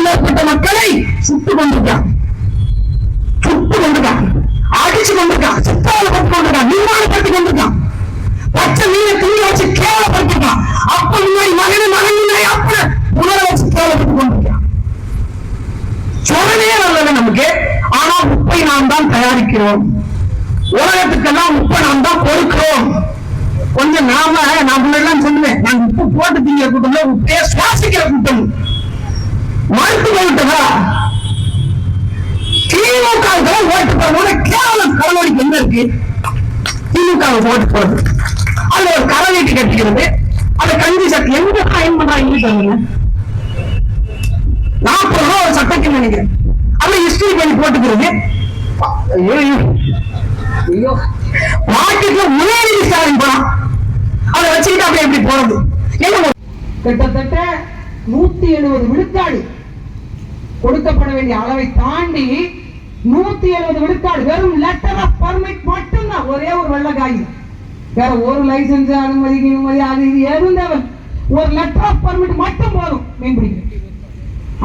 நூற்றுக்கும் மேற்பட்ட மக்களை சுட்டு கொண்டிருக்கான் சுட்டு கொண்டிருக்கான் அடிச்சு கொண்டிருக்கான் சித்தாவப்படுத்தி கொண்டிருக்கான் நிர்மாணப்படுத்தி கொண்டிருக்கான் பச்சை மீனை துணி வச்சு கேவலப்படுத்திருக்கான் அப்ப முன்னாடி மகனை மகன் அப்ப உணர வச்சு கேவலப்பட்டு கொண்டிருக்கான் சொல்லவே நல்லது நமக்கு. ஆனா உப்பை நாம் தான் தயாரிக்கிறோம். உலகத்துக்கெல்லாம் உப்பை நாம் தான் கொடுக்கிறோம். கொஞ்சம் நாம நான் முன்னாடி சொல்லுவேன் நான் உப்பு போட்டு திங்க கூட்டம் உப்பையே சுவாசிக்கிற கூட்டம். மறுத்து போயிட்டதா திமுக ஓட்டு போடும்போது கேவலம் கடவுளுக்கு எங்க இருக்கு? திமுக ஓட்டு போடுறது அதுல ஒரு கரை வீட்டு கட்டிக்கிறது. அந்த கஞ்சி சட்டம் எங்க பயன் பண்றாங்க சொல்லுங்க நாற்பது ரூபா ஒரு சட்டைக்கு நினைக்கிறேன். அதுல ஹிஸ்டரி பண்ணி போட்டுக்கிறது. ஐயோ. ஐயோ. ஐயோ ஸ்டாலின் போலாம் அதை வச்சுக்கிட்டு அப்படியே எப்படி போறது? கிட்டத்தட்ட நூத்தி எழுபது விழுக்காடு கொடுக்கப்பட வேண்டிய அளவை தாண்டி நூத்தி எழுபது விழுக்காடு வெறும் லெட்டர் ஆஃப் பர்மிட் மட்டும்தான். ஒரே ஒரு வெள்ள காகிதம் வேற ஒரு லைசன்ஸ் அனுமதி அனுமதி அது இது எதுவும் தேவை ஒரு லெட்டர் ஆஃப் பர்மிட் மட்டும் போதும். மீன் பிடிக்க.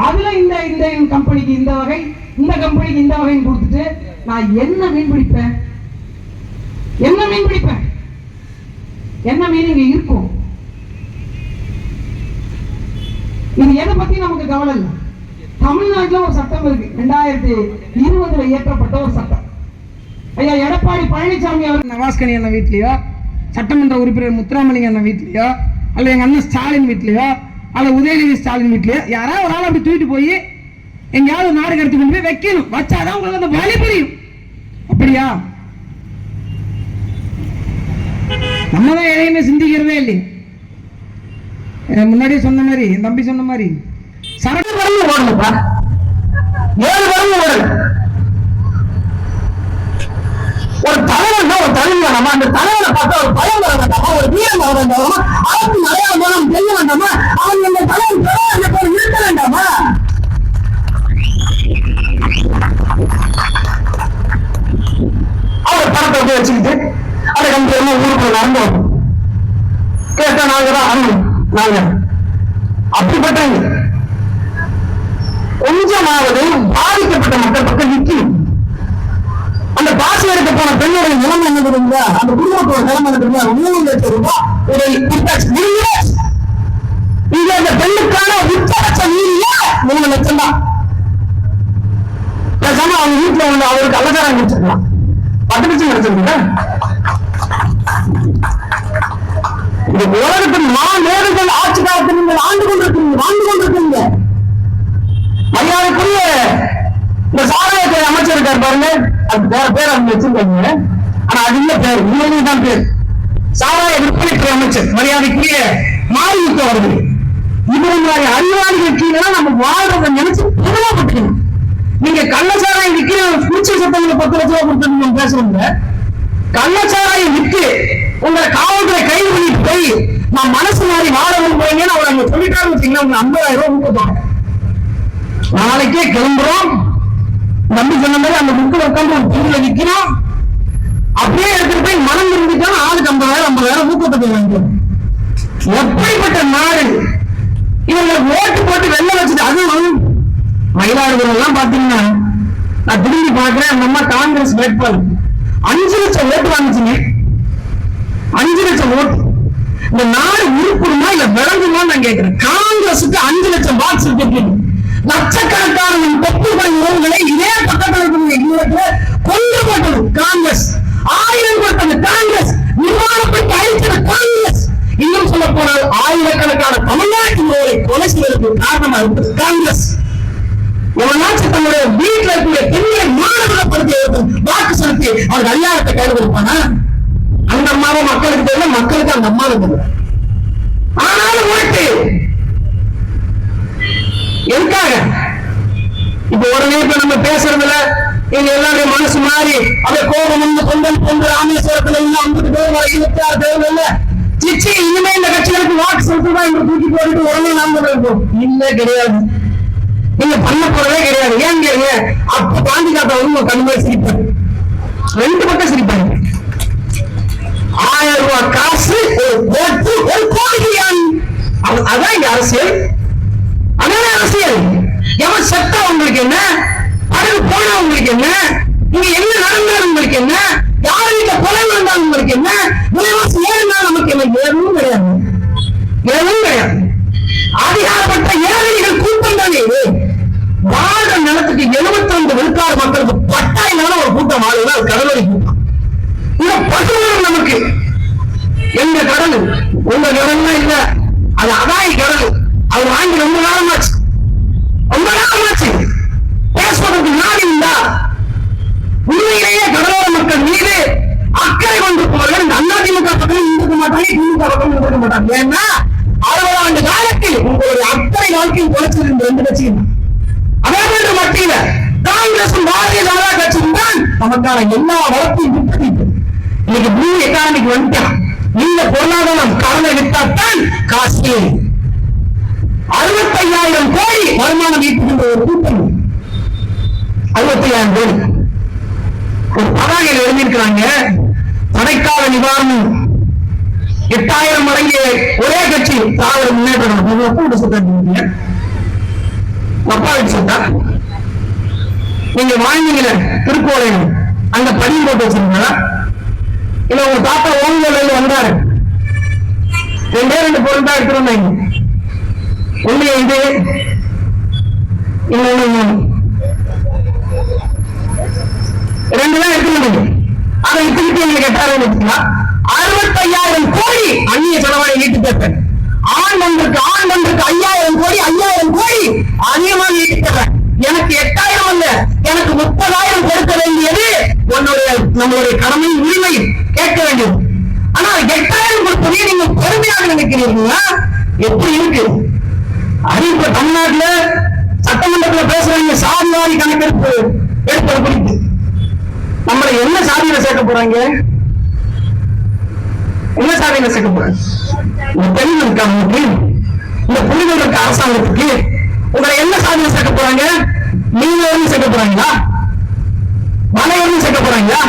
அதுல இந்த இந்த கம்பெனிக்கு இந்த வகை இந்த கம்பெனிக்கு இந்த வகைன்னு கொடுத்துட்டு நான் என்ன மீன் பிடிப்பேன்? என்ன மீன் பிடிப்பேன்? என்ன மீன் இங்க இருக்கும்? இது எதை பத்தி நமக்கு கவலை இல்லை. தமிழ்நாட்டில் ஒரு சட்டம் இருக்கு. ரெண்டாயிரத்தி இருபதுல இயற்றப்பட்ட ஒரு சட்டம். ஐயா எடப்பாடி பழனிசாமி அவர் நவாஸ்கனி அண்ணன் வீட்லையோ சட்டமன்ற உறுப்பினர் முத்துராமலிங்க அண்ணன் வீட்லையோ அல்ல எங்கள் அண்ணன் ஸ்டாலின் வீட்லையோ அல்ல உதயநிதி ஸ்டாலின் வீட்லையோ யாராவது ஒரு ஆள் அப்படி தூக்கிட்டு போய் எங்கேயாவது நாடு கடத்தி கொண்டு போய் வைக்கணும். வச்சாதான் உங்களுக்கு அந்த வழி புரியும். அப்படியா? நம்ம தான் எதையுமே சிந்திக்கிறதே இல்லையே. முன்னாடியே சொன்ன மாதிரி என் தம்பி சொன்ன மாதிரி சரக்கு வரம்பு ஓடணுப்பா ஏழு வரம்பு ஓடல ஒரு தலைவன் ஒரு தலைவன் நம்ம அந்த தலைவனை பார்த்தா ஒரு பயம் வர வேண்டாமா? ஒரு வீரம் வர வேண்டாமா? அவருக்கு மலையாளம் மூலம் தெரிய வேண்டாமா? அவன் அந்த தலைவன் அந்த பேர் இருக்க வேண்டாமா? அவர் பணத்தை போய் வச்சுக்கிட்டு அதை கம்பெனி ஊருக்குள்ள நடந்து கேட்டா நாங்க தான் ஆமா, நாங்க. அப்படிப்பட்டவங்க. கொஞ்சமாவது பாதிக்கப்பட்ட மக்கள் பக்கம் நிற்கும் அந்த பாசி எடுக்க போன பெண்ணுடைய நிலைமை என்ன தெரியுங்களா? அந்த குடும்பத்தோட நிலைமை என்ன தெரியுங்களா? மூணு லட்சம் ரூபாய் ஒரு இன்ட்ரெஸ்ட் இங்க அந்த பெண்ணுக்கான உச்சபட்ச நீதியே மூணு லட்சம் தான். பேசாம அவங்க வீட்டுல உள்ள அவருக்கு அலங்காரம் கிடைச்சிருக்கலாம் பத்து லட்சம் கிடைச்சிருக்கீங்க இந்த உலகத்தின் மா நேரங்கள் ஆட்சி காலத்தில் நீங்கள் ஆண்டு கொண்டிருக்கிறீங்க வாழ்ந்து கொண்டிருக்கிறீங்க மரியாதைக்குரிய இந்த சாராயத்துறை பாருங்க. அது வேற பேர் அவங்க வச்சிருக்காங்க. ஆனா அது இல்ல பேர். உண்மையிலே தான் பேர். சாராய விற்பனைத்துறை அமைச்சர். மரியாதைக்குரிய மாரிமுத்து அவர்கள். இவரு மாதிரி அறிவாளிகள் கீழே நம்ம வாழ்றத நினைச்சு பெருமைப்பட்டுக்கணும் நீங்க கள்ளச்சாராயம் விற்கிற குடிச்ச சத்தங்களை பத்து லட்சம் ரூபாய் கொடுத்து நீங்க பேசுறீங்க கள்ளச்சாராயம் விற்று உங்களை காவல்துறை கைது பண்ணிட்டு போய் நான் மனசு மாதிரி வாழணும் போறீங்கன்னு அவங்க அங்க சொல்லிட்டாரு வச்சீங்கன்னா உங்க ஐம்பதாயிரம் ரூபாய் கொடுப்பாங்க நாளைக்கே கிளம்புறோம். நம்பி சொன்ன மாதிரி அந்த புக்கில் உட்காந்து ஒரு பொருளை விற்கிறோம் அப்படியே எடுத்துட்டு போய் மனம் இருந்துட்டாலும் ஆளுக்கு ஐம்பதாயிரம் ஐம்பதாயிரம் ஊக்கத்தொகை வாங்கிக்கிறோம் எப்படிப்பட்ட நாடு? இவங்க ஓட்டு போட்டு வெளில வச்சது அதுவும் மயிலாடுதுறை எல்லாம் பாத்தீங்கன்னா நான் திரும்பி பாக்குறேன் நம்ம காங்கிரஸ் வேட்பாளர். அஞ்சு லட்சம் ஓட்டு வாங்கிச்சுங்க. அஞ்சு லட்சம் ஓட்டு. இந்த நாடு உருப்படுமா இல்ல விளங்குமா நான் கேட்கிறேன். காங்கிரஸுக்கு அஞ்சு லட்சம் வாட்ஸ் இருக்கு லட்சக்கணக்கான பெற்றுக்கொள் உறவுகளை இதே பக்கத்தில் இருக்கிற கொண்டு போட்டது காங்கிரஸ். ஆயிரம் கொடுத்தது காங்கிரஸ். நிர்மாணப்பட்டு அழித்தது காங்கிரஸ். இன்னும் சொல்ல போனால் ஆயிரக்கணக்கான தமிழ்நாட்டு உறவுகளை கொலை செய்வதற்கு காரணமாக இருப்பது காங்கிரஸ். எவனாச்சும் தன்னுடைய வீட்டில் இருக்கக்கூடிய பெண்களை மாணவப்படுத்தி வாக்கு செலுத்தி அவருக்கு அதிகாரத்தை கைது கொடுப்பானா? அந்த அம்மாவை மக்களுக்கு தெரியல மக்களுக்கு அந்த அம்மாவை தெரியல. ஆனால் ஓட்டு எதுக்காக இப்ப உடனே இப்ப நம்ம பேசுறதுல நீங்க எல்லாரும் மனசு மாறி அதை கோபம் வந்து கொந்தன் கொண்டு ராமேஸ்வரத்துல இன்னும் ஐம்பது பேர் வரை இருபத்தி ஆறு பேர் இல்ல சிச்சி இனிமே இந்த கட்சிகளுக்கு வாக்கு செலுத்துவா என்று தூக்கி போட்டுட்டு உடனே நாம இருக்கும் இல்ல கிடையாது. நீங்க பண்ண போறதே கிடையாது. ஏன் கேளுங்க அப்ப காந்தி தாத்தா வந்து உங்க சிரிப்பாரு. ரெண்டு பக்கம் சிரிப்பாரு. ஆயிரம் ரூபாய் காசு ஒரு ஓட்டு ஒரு கோடிக்கையான் அதான் இங்க அரசியல். அதான அரசியல்? எவன் செத்தா உங்களுக்கு என்ன? நடந்தா உங்களுக்கு என்ன? இங்க என்ன நடந்தாலும் உங்களுக்கு என்ன? யார் வீட்டுல கொலை நடந்தாலும் உங்களுக்கு என்ன? விலைவாசி ஏறினா நமக்கு என்ன? ஏறணும் கிடையாது. ஏறவும் கிடையாது. அதிகாரப்பட்ட ஏழைகள் கூட்டம் தானே இது? வாழ்ற நிலத்துக்கு 72 விழுக்காடு மக்களுக்கு பட்டாயினால ஒரு கூட்டம் ஆளுங்க அது கடலடி கூட்டம். இந்த பசுமரம் நமக்கு. எங்க கடல் உங்க கடல்லாம் இல்ல. அது அதாயி கடல் அது வாங்கி ரொம்ப நேரமாச்சு அதற்கு நாடு உண்மையிலேயே கடலோர மக்கள் மீது அக்கறை கொண்டிருப்பவர்கள் இந்த அதிமுக பக்கம் இருக்க மாட்டாங்க திமுக பக்கம் இருக்க மாட்டாங்க. ஏன்னா அறுபது ஆண்டு காலத்தில் உங்களுடைய அக்கறை வாழ்க்கையில் இந்த ரெண்டு கட்சியும். அதே மத்தியில காங்கிரசும் பாரதிய ஜனதா கட்சியும் தான் நமக்கான எல்லா வளத்தையும் விட்டு இன்னைக்கு ப்ளூ எக்கானமிக் வந்துட்டான் இந்த பொருளாதாரம் கடனை விட்டாத்தான் காசு. அறுபத்தையாயிரம் கோடி வருமானம் ஈட்டுகின்ற ஒரு கூட்டம் ஐம்பத்தி கோடி ஒரு பதாகையில் எழுதியிருக்கிறாங்க தடைக்கால நிவாரணம். எட்டாயிரம் மடங்கு ஒரே கட்சி திராவிட முன்னேற்றம் கழகம் ஒப்பு அப்பா சொல்றா நீங்க வாங்கினீங்கள திருக்கோளையம் அந்த படி போட்டு வச்சிருந்தா இல்ல உங்க தாத்தா ஓங்கல்ல வந்தாரு. ரெண்டே ரெண்டு பொருள் தான் எடுத்துட்டு ஒண்ணு இது? இன்னொன்னு ரெண்டு தான் எடுத்துட்டு வந்தீங்க அதை வித்துக்கிட்டு எங்களுக்கு எட்டாயிரம் வச்சுக்கலாம் அறுபத்தையாயிரம் கோடி அந்நிய செலவாணி நீட்டு பெற்றேன் ஆண் ஒன்றுக்கு ஆண் ஒன்றுக்கு ஐயாயிரம் கோடி ஐயாயிரம் கோடி அதிகமாக நீட்டு பெறேன் எனக்கு எட்டாயிரம் அல்ல எனக்கு முப்பதாயிரம் கொடுக்க வேண்டியது உன்னுடைய நம்மளுடைய கடமை உரிமை. கேட்க வேண்டியது ஆனா எட்டாயிரம் கொடுப்பதே நீங்க பெருமையாக நினைக்கிறீர்களா எப்படி இருக்கு? அது இப்ப தமிழ்நாட்டுல சட்டமன்றத்துல பேசுறவங்க பேசுறாங்க சாதிவாரி கணக்கெடுப்பு எடுப்பது குறித்து நம்மளை என்ன சாதியில சேர்க்க போறாங்க? என்ன சாதியில சேர்க்க போறாங்க? இந்த பெண் இருக்கா இந்த புரிதல் இருக்க அரசாங்கத்துக்கு? உங்களை என்ன சாதியில சேர்க்க போறாங்க? நீங்க வந்து சேர்க்க போறாங்களா? மலை வந்து சேர்க்க போறாங்களா?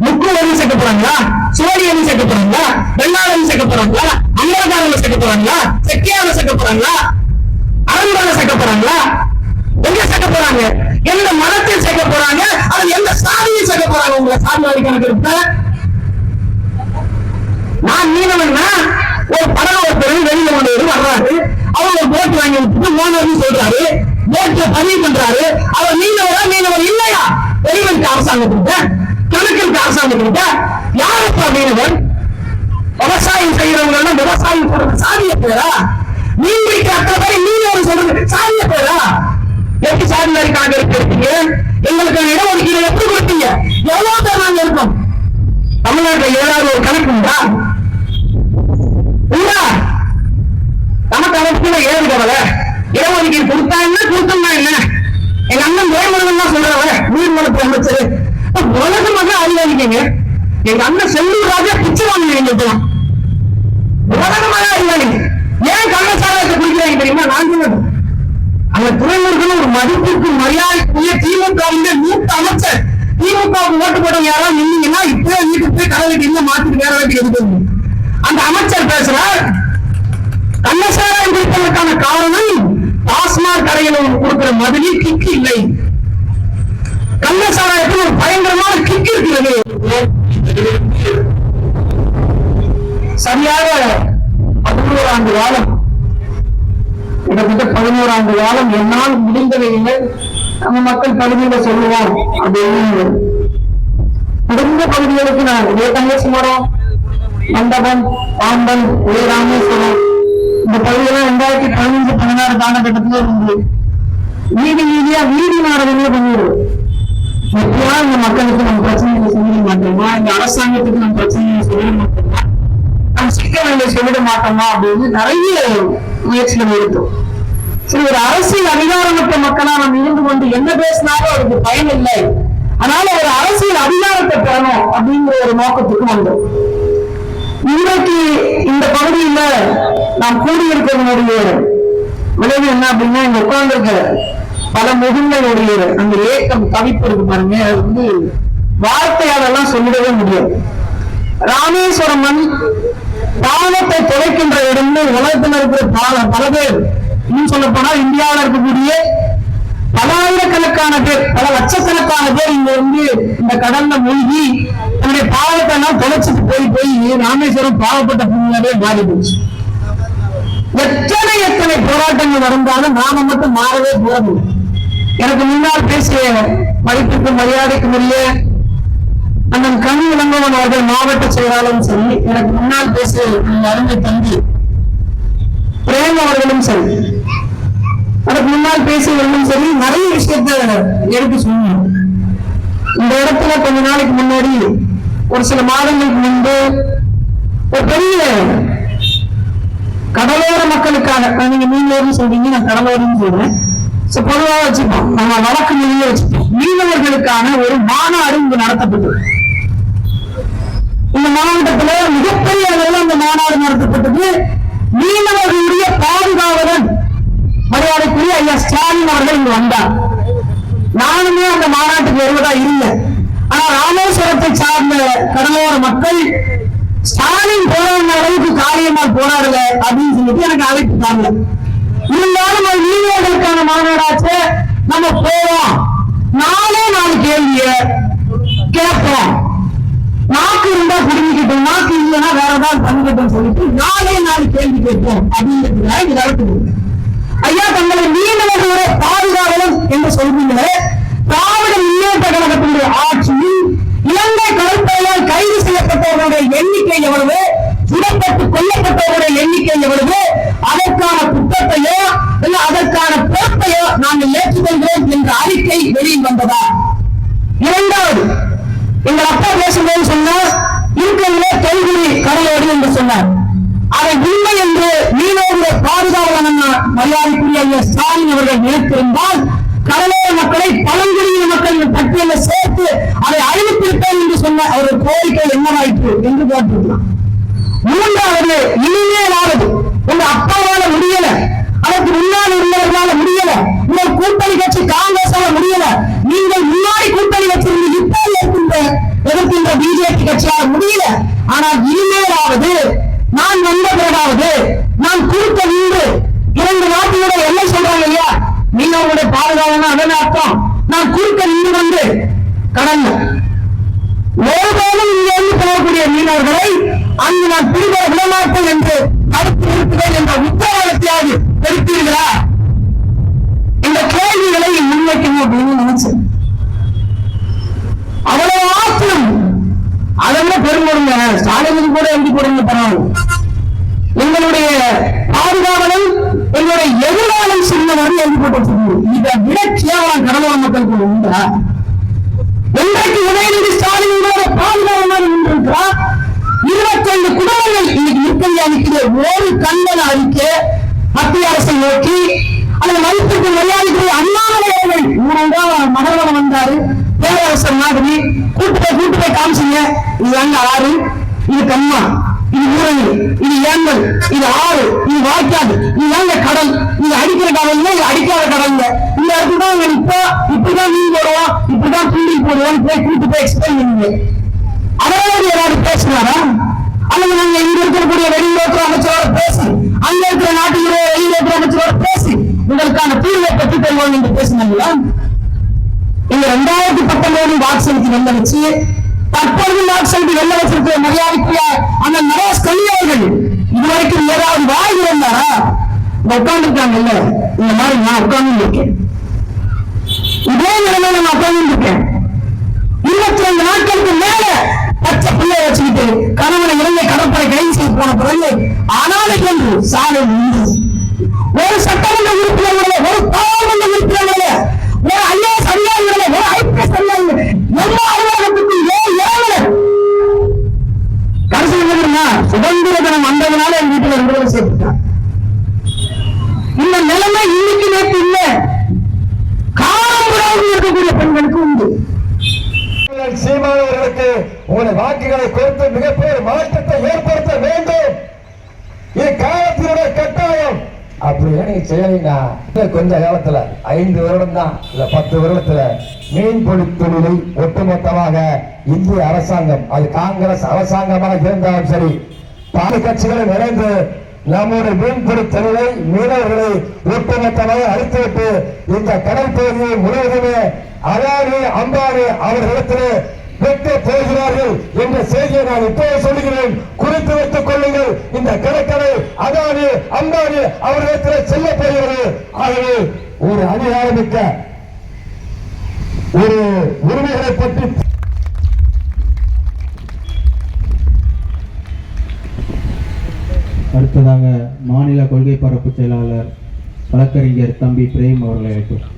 முக்கு வந்து சேர்க்க போறாங்களா? சோழி வந்து சேர்க்க போறாங்களா? வெள்ளாள வந்து சேர்க்க போறாங்களா? அம்பலக்காரங்க சேர்க்க போறாங்களா? செட்டியார சேர்க்க போறாங்களா? அரண்மனை சேர்க்க போறாங்களா? எங்க சேர்க்க போறாங்க? எந்த மதத்தில் சேர்க்க போறாங்க? அது எந்த சாதியில் சேர்க்க போறாங்க? உங்களை சாதி கணக்கு இருப்ப நான் மீனவன்னா ஒரு படகு ஒருத்தர் வெளியில கொண்டு வர்றாரு. அவர் ஒரு போட் வாங்கி விட்டுட்டு மோனர்னு சொல்றாரு. போட்ல பதிவு பண்றாரு. அவர் மீனவரா மீனவர் இல்லையா? வெளிவருக்கு அரசாங்கத்திட்ட கணக்கிற்கு அரசாங்கத்திட்ட யாருப்பா மீனவர்? விவசாயம் செய்யறவங்க எல்லாம் விவசாயம் சொல்றது சாதிய பேரா? மீன் பிடிக்கிற அத்தனை பேர் மீனவர் சொல்றது சாதிய பேரா? எப்படி சாதி மாதிரி கணக்கு எடுத்திருக்கீங்க எங்களுக்கு இடஒதுக்கீடு எப்படி கொடுத்தீங்க? எவ்வளவு பேர் நாங்க இருக்கோம்? தமிழ்நாட்டுல ஏதாவது ஒரு கணக்கு உண்டா? உண்டா? நமக்கு அவசியம் ஏது கவலை? இடஒதுக்கீடு கொடுத்தா என்ன? கொடுத்தோம்னா என்ன? எங்க அண்ணன் வேமுருகன் தான் சொல்றவ நீர்வளத்துறை அமைச்சர். உலகமாக அறிவாதிக்கீங்க எங்க அண்ணன் செல்லூர் ராஜா பிச்சை வாங்க எங்களுக்கு உலகமாக அறிவாளிங்க ஏன் கள்ளச்சாராயத்தை குடிக்கிறாங்க தெரியுமா? நான் சொன்னது. அந்த துறைமுருகன் ஒரு மதிப்பிற்கு மரியாதைக்குரிய திமுக மூத்த அமைச்சர். திமுக ஓட்டு போட்டவங்க யாராவது நின்னீங்கன்னா இப்பவே வீட்டுக்கு போய் கடை வெட்டி இன்னும் மாத்திட்டு வேற வீட்டுக்கு எதுக்கு அந்த அமைச்சர் பேசுறார் கள்ளசாராயம் குடிப்பதற்கான காரணம் டாஸ்மாக் கடையில் கொடுக்கிற மதுரை கிக் இல்லை. கள்ளசாராயத்தில் ஒரு பயங்கரமான கிக் இருக்கிறது. சரியாக பதினோரு ஆண்டு காலம். கிட்டத்தட்ட பதினோரு ஆண்டு காலம் என்னால் முடிந்தவைகள் நம்ம மக்கள் பகுதியில சொல்லுவோம் அப்படின்னு குடும்ப பகுதிகளுக்கு நான் இதே தங்கச்சி மண்டபம் பாம்பன் இதே ராமேஸ்வரம் இந்த பகுதியெல்லாம் ரெண்டாயிரத்தி பதினஞ்சு பதினாறு காலகட்டத்துல இருந்து வீடு வீதியா வீடு நாடகங்களே பண்ணிடுவோம் முக்கியமா இந்த மக்களுக்கு நம்ம பிரச்சனைகளை சொல்லிட மாட்டோமா? இந்த அரசாங்கத்துக்கு நம்ம பிரச்சனைகளை சொல்லிட மாட்டோமா? நம்ம சிக்கல்களை சொல்லிட மாட்டோமா அப்படின்னு நிறைய முயற்சிகள் எடுத்தோம். சரி ஒரு அரசியல் அதிகாரமற்ற மக்களா நம்ம இருந்து கொண்டு என்ன பேசினாலும் அதுக்கு பயன் இல்லை. அதனால ஒரு அரசியல் அதிகாரத்தை பெறணும் அப்படிங்கிற ஒரு நோக்கத்துக்கு வந்தோம். இன்றைக்கு இந்த பகுதியில நாம் கூடியிருக்கிறவனுடைய விளைவு என்ன அப்படின்னா இங்க உட்கார்ந்துருக்க பல முகங்களுடைய அந்த ஏக்கம் தவிப்பு இருக்கு பாருங்க அது வந்து வார்த்தையாலெல்லாம் சொல்லிடவே முடியாது. ராமேஸ்வரம் மண் பாவத்தை தொலைக்கின்ற இடம்னு உலகத்தில் இருக்கிற பல பேர் இன்னும் சொல்ல போனா இந்தியாவில் இருக்கக்கூடிய பலாயிரக்கணக்கான பேர் பல லட்சக்கணக்கான பேர் இங்க வந்து இந்த கடல்ல மூழ்கி தன்னுடைய பாவத்தை எல்லாம் தொலைச்சிட்டு போய் போய் ராமேஸ்வரம் பாவப்பட்ட பூமியாவே மாறி போச்சு. எத்தனை எத்தனை போராட்டங்கள் நடந்தாலும் நாம மட்டும் மாறவே போறது எனக்கு முன்னால் பேசிய மதிப்புக்கு மரியாதைக்கு உரிய அண்ணன் கனி இளங்கோவன் அவர்கள் மாவட்ட செயலாளரும் சரி எனக்கு முன்னால் பேசிய என் அருமை தம்பி பிரேம் அவர்களும் சரி. அதுக்கு முன்னால் பேசியவர்களும் சரி நிறைய விஷயத்த எடுத்து சொன்னோம் இந்த இடத்துல கொஞ்ச நாளைக்கு முன்னாடி ஒரு சில மாதங்களுக்கு முன்பு ஒரு பெரிய கடலோர மக்களுக்காக நீங்க மீனவர்னு சொல்றீங்க நான் கடலோரம்னு சொல்றேன். சோ பொதுவா வச்சுப்போம். நம்ம வழக்கு மொழியே வச்சுப்போம். மீனவர்களுக்கான ஒரு மாநாடு இங்கு நடத்தப்பட்டது இந்த மாவட்டத்துல மிகப்பெரிய அளவில் அந்த மாநாடு நடத்தப்பட்டது மீனவர்களுடைய பாதுகாவலன் மரியாதைக்குரிய ஐயா வந்தா. நானுமே அந்த மாநாட்டுக்கு வருவதா இல்லை. ஆனா ராமேஸ்வரத்தை சார்ந்த கடலோர மக்கள் ஸ்டாலின் போராடின அளவுக்கு காரியமாக போராடல அப்படின்னு சொல்லிட்டு எனக்கு அழைப்பு தரல. இருந்தாலும் அது மீனவர்களுக்கான மாநாடாச்சு நம்ம போவோம். நாலே நாலு கேள்விய கேட்போம். நாக்கு இருந்தா குடுங்கிக்கிட்டோம் நாக்கு இல்லைன்னா வேற ஏதாவது பண்ணிக்கிட்டோம் சொல்லிட்டு நாலே நாலு கேள்வி கேட்போம் அப்படிங்கிறதுக்காக இது அழைப்பு கொடுக்குறேன். ஐயா தங்களை மீனவர்களுடைய பாதுகாவலன் என்று சொல்றீங்களே திராவிட முன்னேற்ற கழகத்தினுடைய ஆட்சியில் இலங்கை கடற்படையால் கைது செய்யப்பட்டவர்களுடைய எண்ணிக்கை எவ்வளவு? சுடப்பட்டு கொல்லப்பட்டவர்களுடைய எண்ணிக்கை எவ்வளவு? அதற்கான குற்றத்தையோ இல்ல அதற்கான பொறுப்பையோ நாங்கள் ஏற்றுக்கொள்கிறோம் என்ற அறிக்கை வெளியில் வந்ததா? இரண்டாவது எங்கள் அப்பா பேசும்போது சொன்னார் இருக்கிறதுலே தொல்குடி கடலோடு என்று சொன்னார். அதை உண்மை என்று மீனவர்களுடைய பாதுகாவலன் மரியாதைக்குரிய ஐயா ஸ்டாலின் அவர்கள் நினைத்திருந்தால் கடலோர மக்களை பழங்குடியின மக்கள் பட்டியலில் சேர்த்து அதை அறிவித்திருப்பேன் என்று சொன்ன அவருடைய கோரிக்கை என்னவாயிற்று என்று கேட்டிருக்கலாம். மூன்றாவது இனிமேலாவது உங்க அப்பாவால முடியல அதற்கு முன்னாடி இருந்தவர்களால முடியல உங்கள் கூட்டணி கட்சி காங்கிரஸால முடியல நீங்கள் முன்னாடி கூட்டணி வச்சிருந்து இப்போ இருக்கின்ற எதிர்க்கின்ற பிஜேபி கட்சியால் முடியல. ஆனால் இனி அதெல்லாம் பெரும்படுங்க ஸ்டாலினுக்கு கூட எழுதி போடுங்க பரவாயில்ல. எங்களுடைய பாதுகாவலன் எங்களுடைய எதிர்காலம் சின்னவர்கள் எழுதி போட்டு வச்சிருக்கீங்க. இதை விட கேவலம் கடலோர மக்களுக்கு உண்டா? இன்றைக்கு உதயநிதி ஸ்டாலின் உங்களோட பாதுகாவலர் நின்றிருக்கிறார் இருபத்தி ஐந்து குடும்பங்கள் இன்னைக்கு நிற்கலையா? அளிக்கிற ஒரு கண்ணன் அறிக்க மத்திய அரசை நோக்கி அந்த மதிப்புக்கு மரியாதைக்குரிய அண்ணாமலை அவர்கள் ஊரங்கா மகரவனம் வந்தாரு. பேரரசர் மாதிரி கூட்டு போய் கூட்டு போய் காமிச்சீங்க. இது ஏங்க ஆறு? இது கம்மா. இது ஊரணி. இது ஏங்கல். இது ஆறு. இது வாய்க்காது இது ஏங்க கடல்? இது அடிக்கிற கடல் இது அடிக்காத கடல் இந்த இடத்துல தான் இப்போ இப்படிதான் மீன் போடுவோம். இப்படிதான் தூண்டி போடுவோம் போய் கூட்டு போய் எக்ஸ்பிளைன் பண்ணுங்க. அதாவது யாராவது பேசுனாரா அல்லது நாங்க இங்க இருக்கக்கூடிய வெளியுறவுத்துறை அமைச்சரோட பேசி அங்க இருக்கிற நாட்டினுடைய வெளியுறவுத்துறை அமைச்சரோட பேசி உங்களுக்கான தீர்வை பற்றி தருவோம் என்று பேசினாங்களா? மீண்டும் வாக்கு வெல்ல வச்சு தற்பொழுது வாக்கு வெல்ல வச்சிருக்கிற மரியாதைக்குரிய அந்த நரேஷ் கல்யாணர்கள் இதுவரைக்கும் ஏதாவது வாய் இருந்தாரா உட்காந்துருக்காங்க இல்ல இந்த மாதிரி நான் உட்கார்ந்து இருக்கேன் இதே நிலைமையில நான் உட்கார்ந்து இருக்கேன் இருபத்தி ரெண்டு நாட்களுக்கு மேல பச்சை பிள்ளைய வச்சுக்கிட்டு கணவனை இலங்கை கடற்படை கைது செய்து போன பிறகு ஆனாலும் என்று சாலை நின்று ஒரு சட்டமன்ற உறுப்பினர்களே ஒரு பாராளுமன்ற உறுப்பினர்களே ஒரு ஐயா சரியா ஒரு ஐபிஎஸ் அதிகாரிகளே எல்லா அலுவலகத்துக்கும் ஏன் ஏழு கடைசி என்ன தெரியுமா சுதந்திர தினம் வந்ததுனால எங்க வீட்டுல ரெண்டு பேரும் சேர்த்துட்டான் இந்த நிலைமை இன்னைக்கு நேற்று இல்ல காலம் இருக்கக்கூடிய பெண்களுக்கு உண்டு தமிழர் சீமானவர்களுக்கு உங்களுடைய வாக்குகளை கொடுத்து மிகப்பெரிய மாற்றத்தை ஏற்படுத்த வேண்டும் இது காலத்தினுடைய கட்டாயம் அப்படியே நீங்க செய்யறீங்க இன்னும் கொஞ்ச காலத்துல ஐந்து வருடம் தான் இல்ல பத்து வருடத்துல மீன்பிடி தொழிலை ஒட்டுமொத்தமாக இந்திய அரசாங்கம் அது காங்கிரஸ் அரசாங்கமாக இருந்தாலும் சரி பாதி கட்சிகளும் இணைந்து நம்முடைய மீன்பிடி தொழிலை மீனவர்களை ஒட்டுமொத்தமாக அழித்துவிட்டு இந்த கடல் பகுதியை முழுவதுமே அதானி அம்பானி அவர்களிடத்திலே விற்க போகிறார்கள் என்ற செய்தியை நான் இப்போது சொல்லுகிறேன். குறித்து வைத்துக் கொள்ளுங்கள். இந்த கடற்கரை அதானி அம்பானி அவர்களிடத்தில் செல்ல போகிறது. ஆகவே ஒரு அதிகாரமிக்க ஒரு உரிமைகளை பற்றி அடுத்ததாக மாநில கொள்கை பரப்பு செயலாளர் வழக்கறிஞர் தம்பி பிரேம் அவர்களை அழைக்கிறோம்